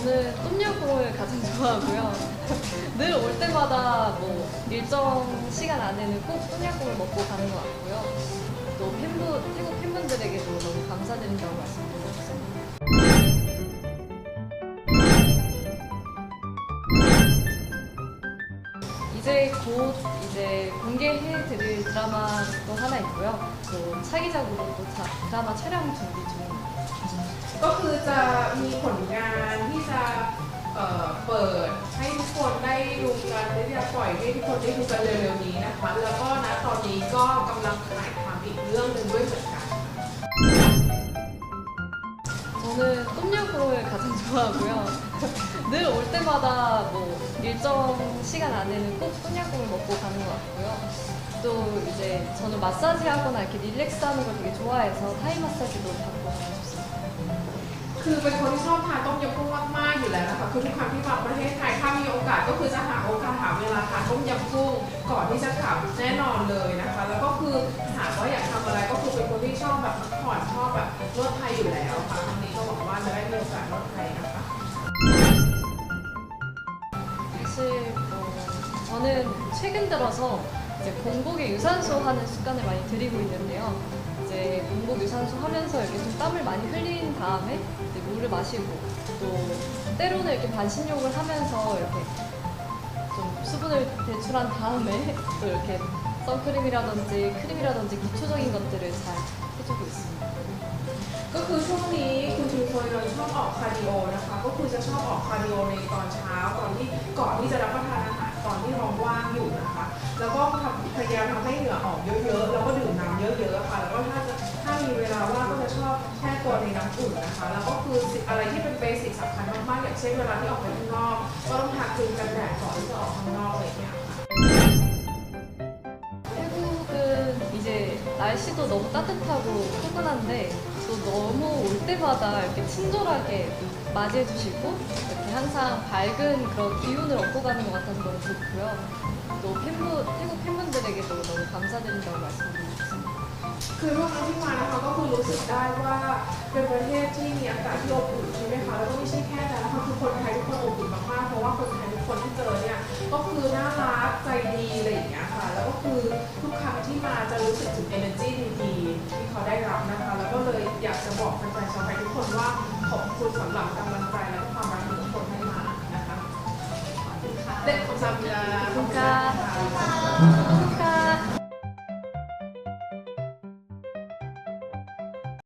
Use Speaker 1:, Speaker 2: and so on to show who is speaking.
Speaker 1: 저는 똠양꿍을 가장 좋아하고요. 늘 올 때마다 뭐 일정 시간 안에는 꼭 똠양꿍을 먹고 가는 것 같고요. 또 팬분, 태국 팬분들에게도 너무 감사드린다고 말씀드리고 싶습니다. 이제 곧 이제 공개해 드릴 드라마도 하나 있고요. 또 차기작으로 또 자- 드라마 촬영 준비 중입니다.
Speaker 2: ก็คือจะมีผลงานที่จะเอ่อเปิดให้ทุกคนได้ดูกันได้จะปล่อยให้ทุกคนได้ดูกันเร็วๆนี้นะคะ แล้วก็ณตอนนี้ก็กำลังถ่ายทำอีกเรื่องหนึ่งด้วยเหมือนกัน
Speaker 1: 저는 똠양꿍을 가장 좋아하고요. 늘 올 때마다 뭐 일정 시간 안에는 꼭 똠양꿍을 먹고 가는 것 같고요. 또 이제 저는 마사지 하거나 이렇게 릴렉스 하는 걸 되게 좋아해서 타이 마사지도 받고 가고 싶습니다.
Speaker 2: คือเป็นคนที่ชอบทานต้มยำกุ้งมากๆอยู่แล้วนะคะคือทุกครั้งที่มาประเทศไทยถ้ามีโอกาสก็คือจะหาโอกาสหาเวลาทานต้มยำกุ้งก่อนที่จะกลับแน่นอนเลยนะคะ แล้วก็คือหากว่าอยากทำอะไรก็คือเป็นคนที่ชอบแบบพักผ่อนชอบแบบนวดไทยอยู่แล้วค่ะครั้งนี้ก็หวังว่าจะได้มีโอกาสนวดไทยนะคะ
Speaker 1: 사실 뭐 저는 최근 들어서 이제 공복에 유산소 하는 습관을 많이 들이고 있는데요. 이제 공복 유산소 하면서 이렇게 좀 땀을 많이 흘린 다음에 이제 물을 마시고 또 때로는 이렇게 반신욕을 하면서 이렇게 좀 수분을 배출한 다음에 또 이렇게 선크림이라든지 크림이라든지 기초적인 것들을 잘 해주고 있습니다.
Speaker 2: ก็คือช่วงนี้คุณชูโซยเราชอบออกคาร์ดิโอนะคะ ก็คือจะชอบออกคาร์ดิโอในตอนเช้าตอนที่ก่อนที่จะรับประทานอาหารตอนที่ท้องว่างอยู่นะคะ แล้วก็ทำพยายามทำให้เหงื่อออกเยอะๆ แล้วก็ดื่ม เวลาว่างก็จะชอบแช่ตัวในน้ำอุ่นนะคะ แล้วก็คืออะไรที่เป็นเบสิกสำคัญมากๆอย่างเช่นเวลาที่ออกไปข้างนอก ก็ต้องทาครีมกันแดดก่อนที่จะออกข้างนอกอะไรอย่างเงี้ยค่ะ
Speaker 1: 태국은 이제 날씨도 너무 따뜻하고 포근한데 또 너무 올 때마다 이렇게 친절하게 맞이해주시고 이렇게 항상 밝은 그런 기운을 얻고 가는 것 같아서 너무 좋고요. 또 팬분, 태국 팬분들에게도 너무 감사드린다고 말씀드리고 싶습니다.
Speaker 2: คือทุกครั้งที่มานะคะก็คือรู้สึกได้ว่าเป็นประเทศที่มีอากาศที่อบอุ่นใช่ไหมคะแล้วก็ไม่ใช่แค่นั้นนะคะคือคนไทยทุกคนอบอุ่นมากๆเพราะว่าคนไทยทุกคนที่เจอเนี่ยก็คือน่ารักใจดีอะไรอย่างเงี้ยค่ะ แล้วก็คือทุกครั้งที่มาจะรู้สึกถึง energy ดีๆที่เขาได้รับนะคะ แล้วก็เลยอยากจะบอกแฟนๆชาวไทยทุกคนว่าขอบคุณสำหรับกำลังใจและความรักที่ทุกคนให้มานะคะขอบคุณค่ะเด็กของซาบิลา
Speaker 1: ขอบคุณค่ะ